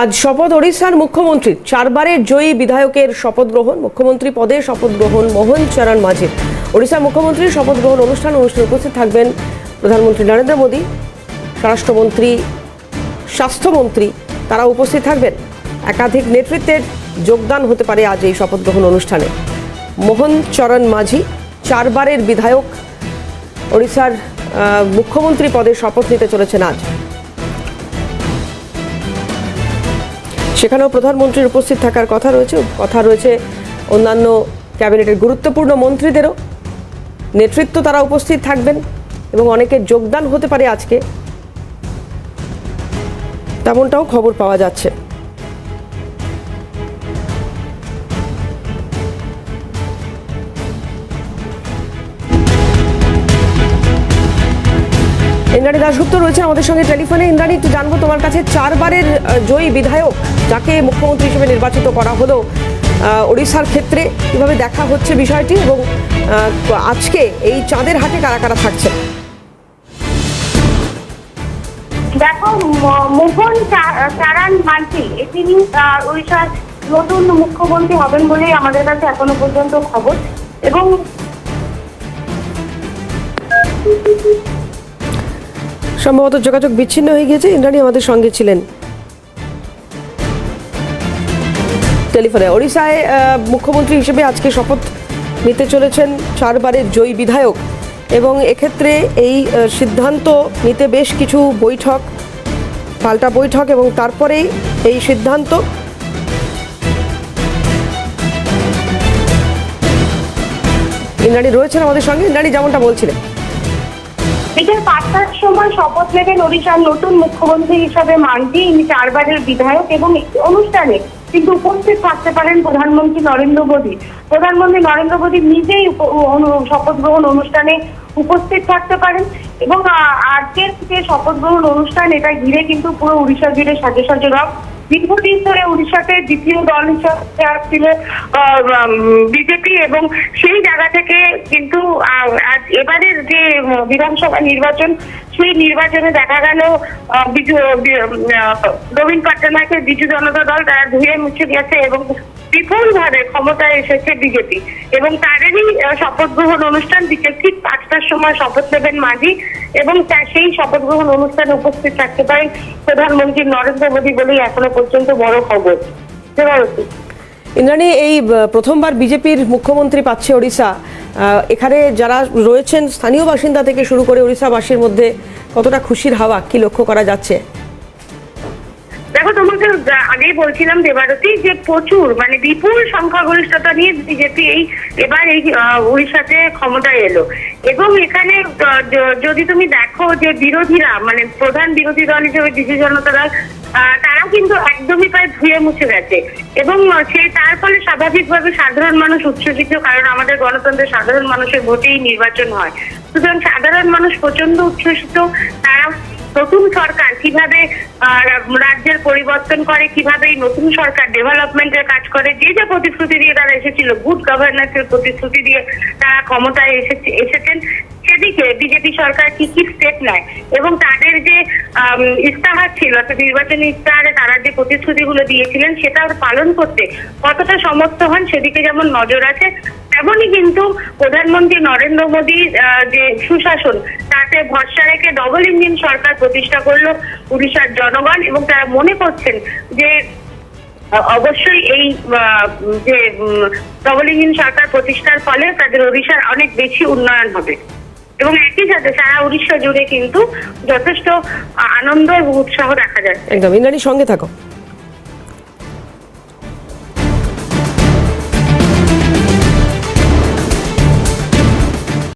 আজ শপথ ওড়িশার মুখ্যমন্ত্রী চারবারের জয়ী বিধায়কের শপথ গ্রহণ, মুখ্যমন্ত্রী পদে শপথ গ্রহণ মোহন চরণ মাঝির। ওড়িশার মুখ্যমন্ত্রীর শপথ গ্রহণ অনুষ্ঠান অনুষ্ঠানে উপস্থিত থাকবেন প্রধানমন্ত্রী নরেন্দ্র মোদী, স্বরাষ্ট্রমন্ত্রী, স্বাস্থ্যমন্ত্রী, তারা উপস্থিত থাকবেন। একাধিক নেতৃত্বের যোগদান হতে পারে আজ এই শপথ গ্রহণ অনুষ্ঠানে। মোহন চরণ মাঝি, চারবারের বিধায়ক, ওড়িশার মুখ্যমন্ত্রী পদে শপথ নিতে চলেছেন আজ। সেখানেও প্রধানমন্ত্রীর উপস্থিত থাকার কথা রয়েছে কথা রয়েছে অন্যান্য ক্যাবিনেটের গুরুত্বপূর্ণ মন্ত্রীদেরও। নেতৃত্ব তারা উপস্থিত থাকবেন এবং অনেকের যোগদান হতে পারে আজকে। তেমনটাও খবর পাওয়া যাচ্ছে। ইন্দ্রাণী দাশগুপ্ত রয়েছে আমাদের সঙ্গে টেলিফোনে। ইন্দ্রাণী, একটু জানব তোমার কাছে চারবারের জয়ী বিধায়ক যাকে মুখ্যমন্ত্রী হিসেবে নির্বাচিত করা হলো ওড়িশার ক্ষেত্রে কীভাবে দেখা হচ্ছে বিষয়টি এবং আজকে এই চাঁদের হাটে কারা কারা থাকছে দেখো মোহন চারান মাঝি তিনি উড়িষ্যার নতুন মুখ্যমন্ত্রী হবেন বলেই আমাদের কাছে এখনও পর্যন্ত খবর। এবং সম্ভবত যোগাযোগ বিচ্ছিন্ন হয়ে গিয়েছে। ইন্দ্রাণী আমাদের সঙ্গে ছিলেন। টেলিফোনে। ওড়িশায় মুখ্যমন্ত্রী হিসেবে আজকে শপথ নিতে চলেছেন চারবারের জয়ী বিধায়ক এবং এক্ষেত্রে এই সিদ্ধান্ত নিতে বেশ কিছু বৈঠক, পাল্টা বৈঠক এবং তারপরেই এই সিদ্ধান্ত। ইন্দ্রাণী রয়েছেন আমাদের সঙ্গে। ইন্দ্রাণী, যেমনটা বলছিলেন। শপথ নেবেন ওড়িশার নতুন মুখ্যমন্ত্রী হিসাবে মানজি ইনি চারবারের বিধায়ক এবং অনুষ্ঠানে কিন্তু উপস্থিত থাকতে পারেন প্রধানমন্ত্রী নরেন্দ্র মোদী। প্রধানমন্ত্রী নরেন্দ্র মোদী নিজেই শপথ গ্রহণ অনুষ্ঠানে উপস্থিত থাকতে পারেন এবং আজকের যে শপথ গ্রহণ অনুষ্ঠান, এটা ঘিরে কিন্তু পুরো উড়িষ্যা জুড়ে সাজে সাজে রব দীর্ঘদিন ধরে উড়িষ্যাতে দ্বিতীয় দল হিসাবে আসছিল বিজেপি এবং সেই জায়গা থেকে কিন্তু এবারের যে বিধানসভা নির্বাচন, সেই নির্বাচনে দেখা গেল বিজু নবীন পট্টনায়কে বিজু জনতা দল তারা ধুয়ে মুছে গেছে এবং বিপুল ভাবে ক্ষমতায় এসেছে বিজেপি এবং তাদেরই শপথ গ্রহণ অনুষ্ঠান বিকেল ঠিক পাঁচটার সময় শপথ নেবেন মাঝি এবং সেই শপথ গ্রহণ অনুষ্ঠানে উপস্থিত থাকতে পারেন প্রধানমন্ত্রী নরেন্দ্র মোদী বলেই এখনও পর্যন্ত বড় খবর। ইন্দ্রাণী, এই প্রথমবার বিজেপির মুখ্যমন্ত্রী পাচ্ছে ওড়িশা এখানে যারা রয়েছেন স্থানীয় বাসিন্দা থেকে শুরু করে ওড়িশাবাসীর মধ্যে কতটা খুশির হাওয়া, কি লক্ষ্য করা যাচ্ছে? দেখো, তোমাকে আগেই বলছিলাম দেবারতী, যে প্রচুর মানে বিপুল সংখ্যাগরিষ্ঠতা নিয়ে বিজেপি এই, এবার এই উড়িষ্যাতে ক্ষমতায় এলো। এবং এখানে যদি তুমি দেখো যে বিরোধীরা মানে প্রধান বিরোধী দল হিসেবে বিজু জনতা দল তারা কিন্তু একদমই প্রায় ধুয়ে মুছে গেছে। এবং সেই তার ফলে স্বাভাবিকভাবে সাধারণ মানুষ উচ্ছ্বসিত, কারণ আমাদের গণতন্ত্রে সাধারণ মানুষের ভোটেই নির্বাচন হয়। সুতরাং সাধারণ মানুষ প্রচণ্ড উচ্ছ্বসিত, তারা নতুন সরকার কীভাবে রাজ্যের পরিবর্তন করে, কীভাবে এই নতুন সরকার ডেভেলপমেন্টের কাজ করে, যে যে প্রতিশ্রুতি দিয়ে তারা এসেছিল গুড গভর্নেন্সের প্রতিশ্রুতি দিয়ে তারা ক্ষমতায় এসেছে, এসেছেন সেদিকে বিজেপি সরকার কি কি স্টেপ নেয়? এবং তাদের যে ইস্তাহার ছিল, অর্থাৎ নির্বাচনী ইস্তাহারে তারা যে প্রতিশ্রুতিগুলো দিয়েছিলেন সেটা পালন করতে কতটা সমর্থ হন সেদিকে যেমন নজর আছে, তেমনই কিন্তু প্রধানমন্ত্রী নরেন্দ্র মোদীর যে সুশাসন, তাতে ভরসা রেখে ডবল ইঞ্জিন সরকার প্রতিষ্ঠা করল উড়িষ্যার জনগণ এবং তারা মনে করছেন যে অবশ্যই এই যে ডবল ইঞ্জিন সরকার প্রতিষ্ঠার ফলে তাদের ওড়িশার অনেক বেশি উন্নয়ন হবে। এবং একই সাথে সারা উড়িষ্যা জুড়ে কিন্তু যথেষ্ট আনন্দ এবং উৎসাহ দেখা যাচ্ছে। একদম। ইন্দ্রাণী, সঙ্গে থাকো।